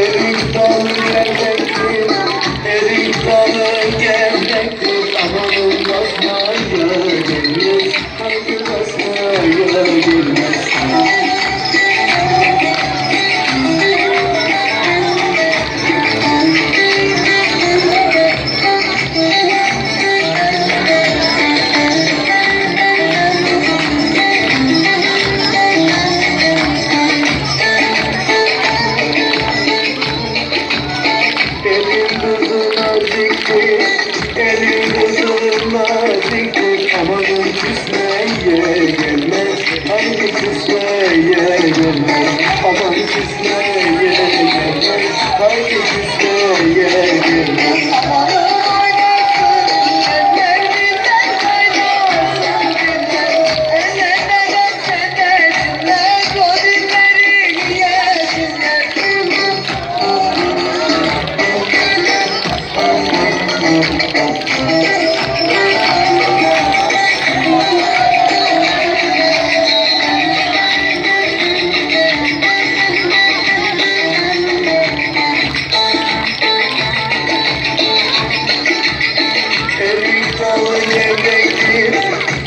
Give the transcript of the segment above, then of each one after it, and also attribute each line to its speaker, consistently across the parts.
Speaker 1: தேதி Aman bu küsmeye gelmez Aman bu küsmeye gelmez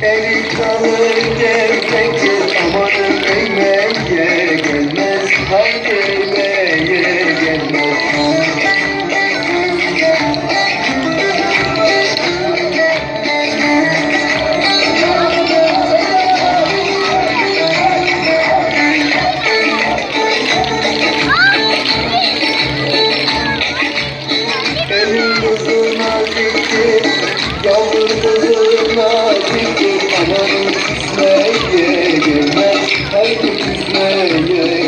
Speaker 1: Erik dalı gevrektir Amanın gelmez Haydi gelmez Elin kızı naziktir, yavru kızı naziktir Amanın küsmeye gelmez, haydi küsmeye